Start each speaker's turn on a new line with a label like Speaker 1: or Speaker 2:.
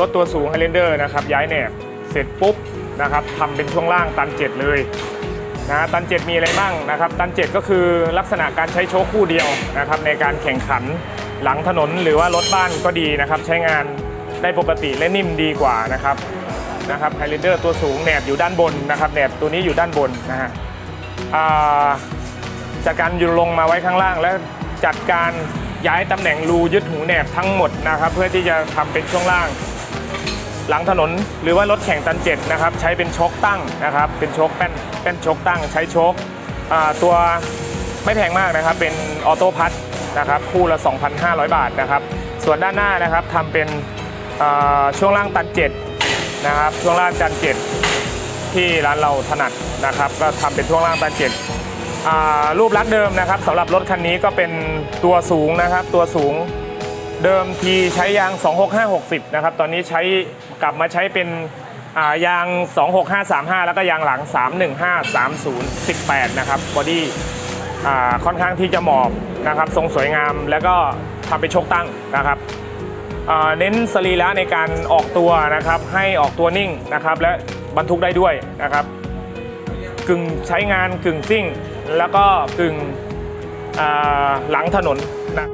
Speaker 1: รถตัวสูง Highlander นะครับย้ายแหนบเสร็จปุ๊บนะครับทำเป็นช่วงล่างตันเจ็ดเลยนะตันเจ็ดมีอะไรบ้างนะครับตันเจ็ดก็คือลักษณะการใช้โชคคู่เดียวนะครับในการแข่งขันหลังถนนหรือว่ารถบ้านก็ดีนะครับใช้งานได้ปกติและนิ่มดีกว่านะครับนะครับไฮเลนเดอร์ตัวสูงแหนบอยู่ด้านบนนะครับแหนบตัวนี้อยู่ด้านบนนะฮะอ่าจัดการอยู่ลงมาไว้ข้างล่างและจัดการย้ายตำแหน่งรูยึดหูแหนบทั้งหมดนะครับ เพื่อที่จะทำเป็นช่วงล่าง หลังถนนหรือว่ารถแข่งตันเจ็ดนะครับใช้เป็นโชคตั้งนะครับ เป็นโชคแป้นแป้นโชคตั้ง ใช้โชคอ่าตัวไม่แพงมากนะครับ เป็นออโต้พัทนะครับคู่ละ 2,500 บาทนะครับ ส่วนด้านหน้านะครับทำเป็นช่วงล่างตันเจ็ดนะครับช่วงล่างตันเจ็ดที่ร้านเราถนัดนะครับ ก็ทำเป็นช่วงล่างตันเจ็ดรูปลักษณ์เดิมนะครับสำหรับรถคันนี้ก็เป็นตัวสูงนะครับ ตัวสูง เดิมทีใช้ยาง 26560 นะครับ ตอนนี้ใช้กลับมาใช้เป็นายาง 26535 แล้วก็ยางหลัง 31530 18 นะครับบอดี้ค่อนข้างที่จะหมอบนะครับ ทรงสวยงามแล้วก็ทำเป็นโชคตั้งนะครับเน้นสรีระในการออกตัวนะครับ ให้ออกตัวนิ่งนะครับ และบรรทุกได้ด้วยนะครับ กึ่งใช้งานกึ่งซิ่ง แล้วก็กึ่งหลังถนนนะ